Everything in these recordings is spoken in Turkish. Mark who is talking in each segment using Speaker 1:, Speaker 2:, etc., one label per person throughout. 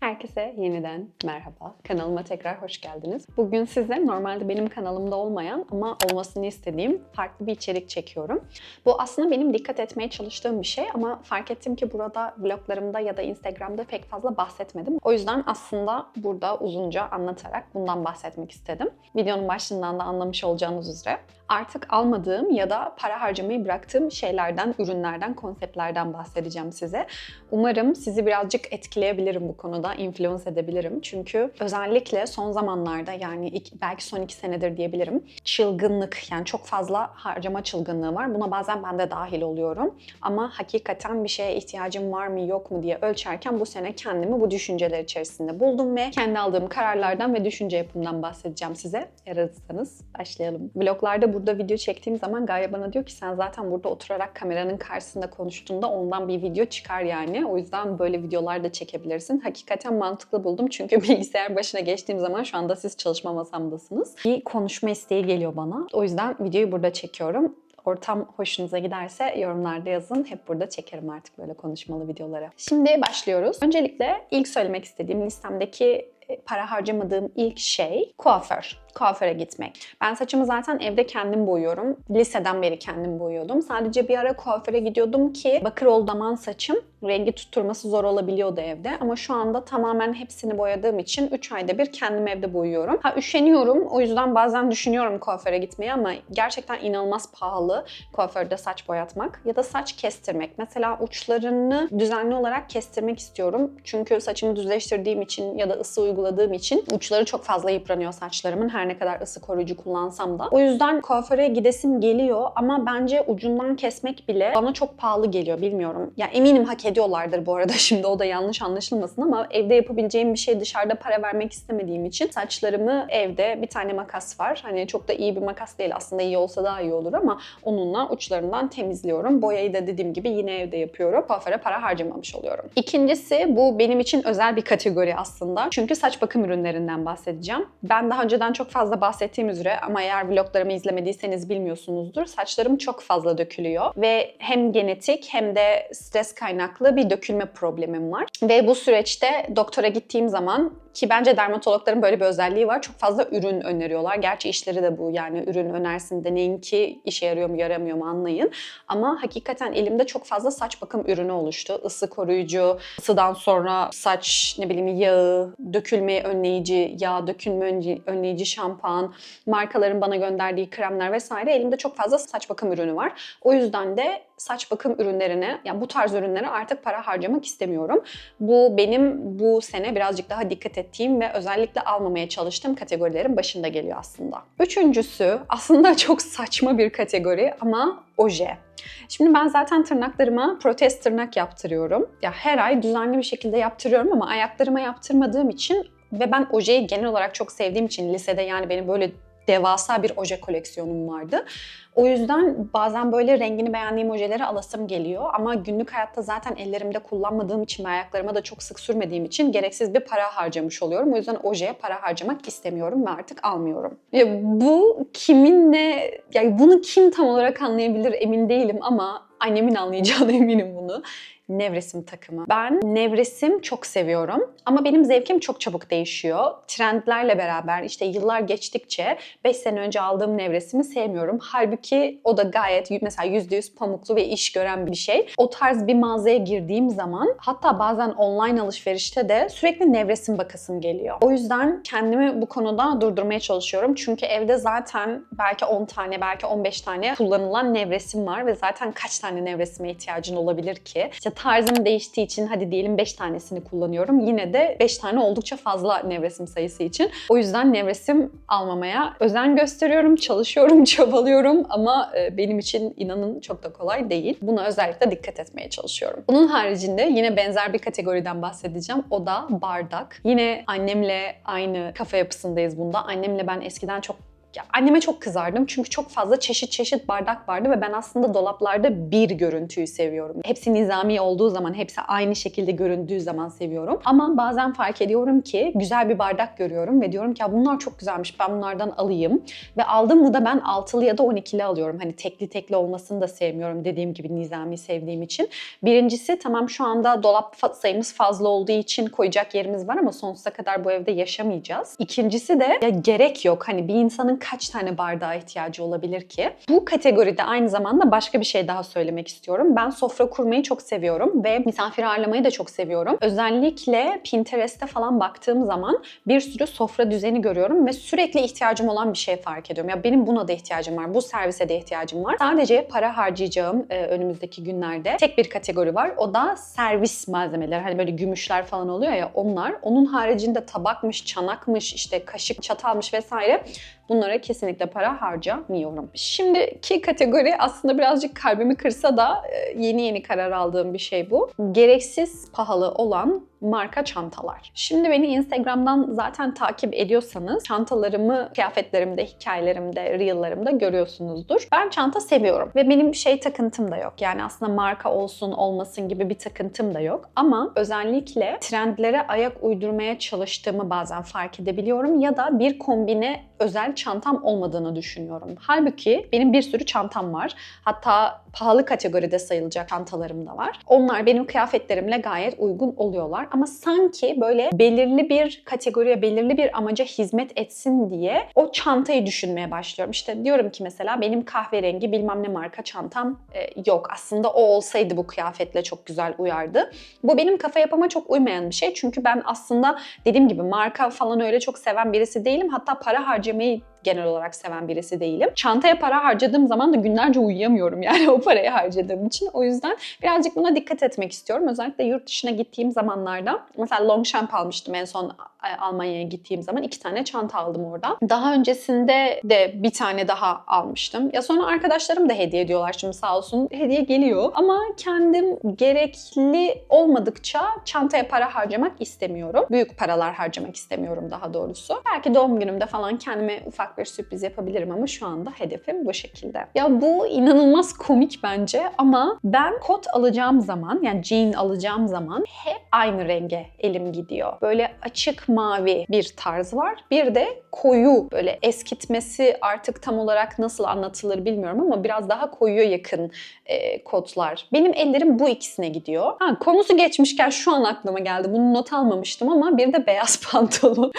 Speaker 1: Herkese yeniden merhaba. Kanalıma tekrar hoş geldiniz. Bugün size normalde benim kanalımda olmayan ama olmasını istediğim farklı bir içerik çekiyorum. Bu aslında benim dikkat etmeye çalıştığım bir şey ama fark ettim ki burada vloglarımda ya da Instagram'da pek fazla bahsetmedim. O yüzden aslında burada uzunca anlatarak bundan bahsetmek istedim. Videonun başlığından da anlamış olacağınız üzere artık almadığım ya da para harcamayı bıraktığım şeylerden, ürünlerden, konseptlerden bahsedeceğim size. Umarım sizi birazcık etkileyebilirim bu konuda, influence edebilirim. Çünkü özellikle son zamanlarda yani ilk, belki son iki senedir diyebilirim çılgınlık yani çok fazla harcama çılgınlığı var. Buna bazen ben de dahil oluyorum. Ama hakikaten bir şeye ihtiyacım var mı yok mu diye ölçerken bu sene kendimi bu düşünceler içerisinde buldum ve kendi aldığım kararlardan ve düşünce yapımından bahsedeceğim size. Eğer hazırsanız başlayalım. Vloglarda burada video çektiğim zaman Gaye bana diyor ki sen zaten burada oturarak kameranın karşısında konuştuğunda ondan bir video çıkar yani. O yüzden böyle videolar da çekebilirsin. Hakikaten mantıklı buldum çünkü bilgisayar başına geçtiğim zaman şu anda siz çalışma masamdasınız. Bir konuşma isteği geliyor bana. O yüzden videoyu burada çekiyorum. Ortam hoşunuza giderse yorumlarda yazın. Hep burada çekerim artık böyle konuşmalı videoları. Şimdi başlıyoruz. Öncelikle ilk söylemek istediğim listemdeki para harcamadığım ilk şey kuaför. Kuaföre gitmek. Ben saçımı zaten evde kendim boyuyorum. Liseden beri kendim boyuyordum. Sadece bir ara kuaföre gidiyordum ki bakır oldaman saçım rengi tutturması zor olabiliyordu evde. Ama şu anda tamamen hepsini boyadığım için 3 ayda bir kendim evde boyuyorum. Ha üşeniyorum. O yüzden bazen düşünüyorum kuaföre gitmeyi ama gerçekten inanılmaz pahalı kuaförde saç boyatmak ya da saç kestirmek. Mesela uçlarını düzenli olarak kestirmek istiyorum. Çünkü saçımı düzleştirdiğim için ya da ısı uyguladığım için uçları çok fazla yıpranıyor saçlarımın her ne kadar ısı koruyucu kullansam da. O yüzden kuaföre gidesim geliyor ama bence ucundan kesmek bile bana çok pahalı geliyor bilmiyorum. Ya eminim hak ediyorlardır bu arada şimdi o da yanlış anlaşılmasın ama evde yapabileceğim bir şey dışarıda para vermek istemediğim için saçlarımı evde bir tane makas var. Hani çok da iyi bir makas değil aslında iyi olsa daha iyi olur ama onunla uçlarından temizliyorum. Boyayı da dediğim gibi yine evde yapıyorum. Kuaföre para harcamamış oluyorum. İkincisi bu benim için özel bir kategori aslında. Çünkü saç bakım ürünlerinden bahsedeceğim. Ben daha önceden çok fazla bahsettiğim üzere ama eğer vloglarımı izlemediyseniz bilmiyorsunuzdur. Saçlarım çok fazla dökülüyor ve hem genetik hem de stres kaynaklı bir dökülme problemim var. Ve bu süreçte doktora gittiğim zaman ki bence dermatologların böyle bir özelliği var. Çok fazla ürün öneriyorlar. Gerçi işleri de bu. Yani ürün önersin deneyin ki işe yarıyor mu yaramıyor mu anlayın. Ama hakikaten elimde çok fazla saç bakım ürünü oluştu. Isı koruyucu, ısıdan sonra saç ne bileyim yağı, dökülmeyi önleyici, yağ dökülme önleyici şampuan, markaların bana gönderdiği kremler vesaire elimde çok fazla saç bakım ürünü var. O yüzden de saç bakım ürünlerine, yani bu tarz ürünlere artık para harcamak istemiyorum. Bu benim bu sene birazcık daha dikkat ettiğim ve özellikle almamaya çalıştığım kategorilerin başında geliyor aslında. Üçüncüsü aslında çok saçma bir kategori ama oje. Şimdi ben zaten tırnaklarıma protez tırnak yaptırıyorum. Ya her ay düzenli bir şekilde yaptırıyorum ama ayaklarıma yaptırmadığım için ve ben ojeyi genel olarak çok sevdiğim için lisede yani benim böyle devasa bir oje koleksiyonum vardı. O yüzden bazen böyle rengini beğendiğim ojeleri alasım geliyor ama günlük hayatta zaten ellerimde kullanmadığım için ve ayaklarıma da çok sık sürmediğim için gereksiz bir para harcamış oluyorum. O yüzden ojeye para harcamak istemiyorum ve artık almıyorum. Ya bu kiminle, yani bunu kim tam olarak anlayabilir emin değilim ama annemin anlayacağına eminim bunu nevresim takımı. Ben nevresim çok seviyorum ama benim zevkim çok çabuk değişiyor. Trendlerle beraber işte yıllar geçtikçe 5 sene önce aldığım nevresimi sevmiyorum. Halbuki o da gayet mesela %100 pamuklu ve iş gören bir şey. O tarz bir mağazaya girdiğim zaman hatta bazen online alışverişte de sürekli nevresim bakasım geliyor. O yüzden kendimi bu konuda durdurmaya çalışıyorum. Çünkü evde zaten belki 10 tane belki 15 tane kullanılan nevresim var ve zaten kaç tane nevresime ihtiyacın olabilir ki? İşte tarzım değiştiği için hadi diyelim 5 tanesini kullanıyorum. Yine de 5 tane oldukça fazla nevresim sayısı için. O yüzden nevresim almamaya özen gösteriyorum, çalışıyorum, çabalıyorum ama e, benim için inanın çok da kolay değil. Buna özellikle dikkat etmeye çalışıyorum. Bunun haricinde yine benzer bir kategoriden bahsedeceğim. O da bardak. Yine annemle aynı kafa yapısındayız bunda. Annemle ben eskiden çok Ya anneme çok kızardım çünkü çok fazla çeşit çeşit bardak vardı ve ben aslında dolaplarda bir görüntüyü seviyorum. Hepsi nizami olduğu zaman, hepsi aynı şekilde göründüğü zaman seviyorum. Ama bazen fark ediyorum ki güzel bir bardak görüyorum ve diyorum ki ya bunlar çok güzelmiş ben bunlardan alayım. Ve aldım mı da ben altılı ya da 12'li alıyorum. Hani tekli tekli olmasını da sevmiyorum dediğim gibi nizami sevdiğim için. Birincisi tamam şu anda dolap sayımız fazla olduğu için koyacak yerimiz var ama sonsuza kadar bu evde yaşamayacağız. İkincisi de ya gerek yok. Hani bir insanın kaç tane bardağa ihtiyacı olabilir ki? Bu kategoride aynı zamanda başka bir şey daha söylemek istiyorum. Ben sofra kurmayı çok seviyorum ve misafir ağırlamayı da çok seviyorum. Özellikle Pinterest'te falan baktığım zaman bir sürü sofra düzeni görüyorum ve sürekli ihtiyacım olan bir şey fark ediyorum. Ya benim buna da ihtiyacım var. Bu servise de ihtiyacım var. Sadece para harcayacağım e, önümüzdeki günlerde tek bir kategori var. O da servis malzemeleri. Hani böyle gümüşler falan oluyor ya onlar. Onun haricinde tabakmış, çanakmış, işte kaşık, çatalmış vesaire Bunlara kesinlikle para harcamıyorum. Şimdiki kategori aslında birazcık kalbimi kırsa da e, yeni yeni karar aldığım bir şey bu. Gereksiz pahalı olan marka çantalar. Şimdi beni Instagram'dan zaten takip ediyorsanız çantalarımı kıyafetlerimde, hikayelerimde, reel'larımda görüyorsunuzdur. Ben çanta seviyorum ve benim şey takıntım da yok. Yani aslında marka olsun olmasın gibi bir takıntım da yok. Ama özellikle trendlere ayak uydurmaya çalıştığımı bazen fark edebiliyorum ya da bir kombine özel çantam olmadığını düşünüyorum. Halbuki benim bir sürü çantam var. Hatta pahalı kategoride sayılacak çantalarım da var. Onlar benim kıyafetlerimle gayet uygun oluyorlar. Ama sanki böyle belirli bir kategoriye, belirli bir amaca hizmet etsin diye o çantayı düşünmeye başlıyorum. İşte diyorum ki mesela benim kahverengi bilmem ne marka çantam e, yok. Aslında o olsaydı bu kıyafetle çok güzel uyardı. Bu benim kafa yapıma çok uymayan bir şey. Çünkü ben aslında dediğim gibi marka falan öyle çok seven birisi değilim. Hatta para harcamayı genel olarak seven birisi değilim. Çantaya para harcadığım zaman da günlerce uyuyamıyorum yani o parayı harcadığım için. O yüzden birazcık buna dikkat etmek istiyorum. Özellikle yurt dışına gittiğim zamanlarda mesela Longchamp almıştım en son e, Almanya'ya gittiğim zaman iki tane çanta aldım orada. Daha öncesinde de bir tane daha almıştım. Ya sonra arkadaşlarım da hediye ediyorlar şimdi sağ olsun. Hediye geliyor ama kendim gerekli olmadıkça çantaya para harcamak istemiyorum. Büyük paralar harcamak istemiyorum daha doğrusu. Belki doğum günümde falan kendime ufak bir sürpriz yapabilirim ama şu anda hedefim bu şekilde. Ya bu inanılmaz komik bence ama ben kot alacağım zaman yani jean alacağım zaman hep aynı renge elim gidiyor. Böyle açık mavi bir tarz var. Bir de koyu böyle eskitmesi artık tam olarak nasıl anlatılır bilmiyorum ama biraz daha koyuya yakın e, kodlar. Benim ellerim bu ikisine gidiyor. Ha, konusu geçmişken şu an aklıma geldi. Bunu not almamıştım ama bir de beyaz pantolon.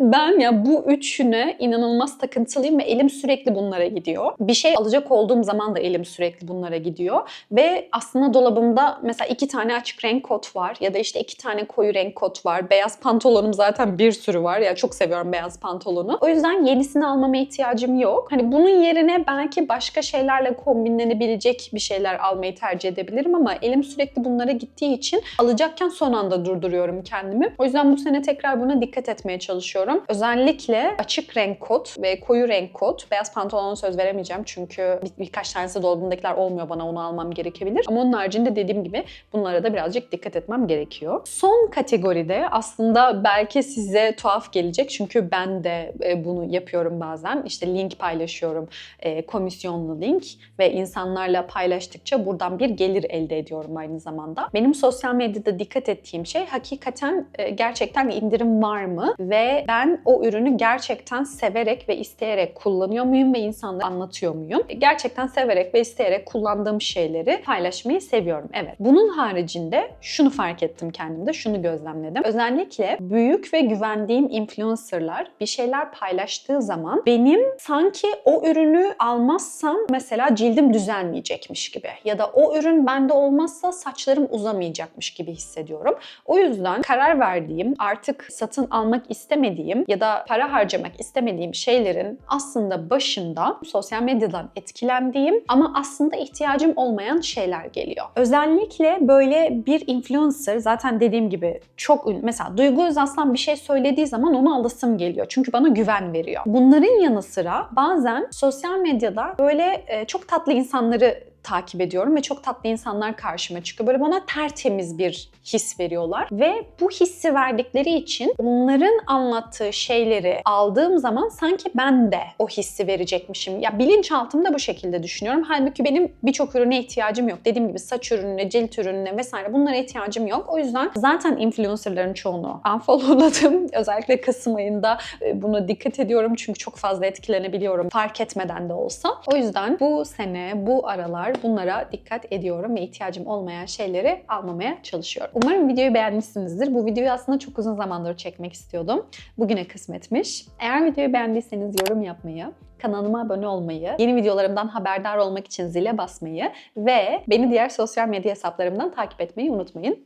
Speaker 1: ben ya bu üçüne inanılmaz takıntılıyım ve elim sürekli bunlara gidiyor. Bir şey alacak olduğum zaman da elim sürekli bunlara gidiyor. Ve aslında dolabımda mesela iki tane açık renk kot var ya da işte iki tane koyu renk kot var. Beyaz pantolonum zaten bir sürü var. Ya çok seviyorum beyaz pantolonu. O yüzden yenisini almama ihtiyacım yok. Hani bunun yerine belki başka şeylerle kombinlenebilecek bir şeyler almayı tercih edebilirim ama elim sürekli bunlara gittiği için alacakken son anda durduruyorum kendimi. O yüzden bu sene tekrar buna dikkat etmeye çalışıyorum. Özellikle açık renk kot ve koyu renk kot. Beyaz pantolona söz veremeyeceğim çünkü bir, birkaç tanesi dolabımdakiler olmuyor bana onu almam gerekebilir. Ama onun haricinde dediğim gibi bunlara da birazcık dikkat etmem gerekiyor. Son kategoride aslında belki size tuhaf gelecek çünkü ben de e, bunu yapıyorum bazen. İşte link paylaşıyorum, e, komisyonlu link ve insanlarla paylaştıkça buradan bir gelir elde ediyorum aynı zamanda. Benim sosyal medyada dikkat ettiğim şey hakikaten e, gerçekten indirim var mı ve ben o ürünü gerçekten severek ve isteyerek kullanıyor muyum ve insanlara anlatıyor muyum? Gerçekten severek ve isteyerek kullandığım şeyleri paylaşmayı seviyorum. Evet. Bunun haricinde şunu fark ettim kendimde, şunu gözlemledim. Özellikle büyük ve güvendiğim influencerlar bir şeyler paylaştığı zaman benim sanki o ürünü almazsam mesela cildim düzelmeyecekmiş gibi ya da o ürün bende olmazsa saçlarım uzamayacakmış gibi hissediyorum. O yüzden karar verdiğim, artık satın almak istemediğim ya da para harcamak istemediğim şeylerin aslında başında sosyal medyadan etkilendiğim ama aslında ihtiyacım olmayan şeyler geliyor. Özellikle böyle bir influencer zaten dediğim gibi çok ünlü. Mesela Duygu Özaslan bir şey söylediği zaman onu alasım geliyor. Çünkü bana güven veriyor. Bunların yanı sıra bazen sosyal medyada böyle e, çok tatlı insanları takip ediyorum ve çok tatlı insanlar karşıma çıkıyor. Böyle bana tertemiz bir his veriyorlar ve bu hissi verdikleri için onların anlattığı şeyleri aldığım zaman sanki ben de o hissi verecekmişim. Ya bilinçaltımda bu şekilde düşünüyorum. Halbuki benim birçok ürüne ihtiyacım yok. Dediğim gibi saç ürününe, cilt ürününe vesaire bunlara ihtiyacım yok. O yüzden zaten influencerların çoğunu unfollowladım. Özellikle Kasım ayında e, buna dikkat ediyorum çünkü çok fazla etkilenebiliyorum fark etmeden de olsa. O yüzden bu sene, bu aralar bunlara dikkat ediyorum ve ihtiyacım olmayan şeyleri almamaya çalışıyorum. Umarım videoyu beğenmişsinizdir. Bu videoyu aslında çok uzun zamandır çekmek istiyordum. Bugüne kısmetmiş. Eğer videoyu beğendiyseniz yorum yapmayı, kanalıma abone olmayı, yeni videolarımdan haberdar olmak için zile basmayı ve beni diğer sosyal medya hesaplarımdan takip etmeyi unutmayın.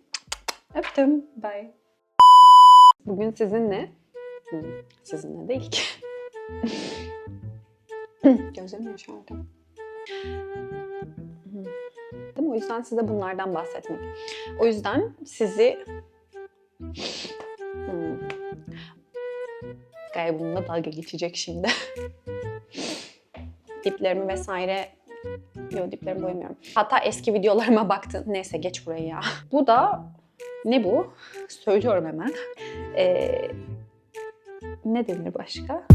Speaker 1: Öptüm. Bye. Bugün sizinle, hmm, sizinle değil ki. Gözlerim yaşardı. Hmm. O yüzden size bunlardan bahsetmek. O yüzden sizi hmm. Bununla dalga geçecek şimdi. diplerimi vesaire Yok diplerimi boyamıyorum. Hatta eski videolarıma baktın. Neyse geç burayı ya. Bu da ne bu? Söylüyorum hemen. Ee, ne denir başka?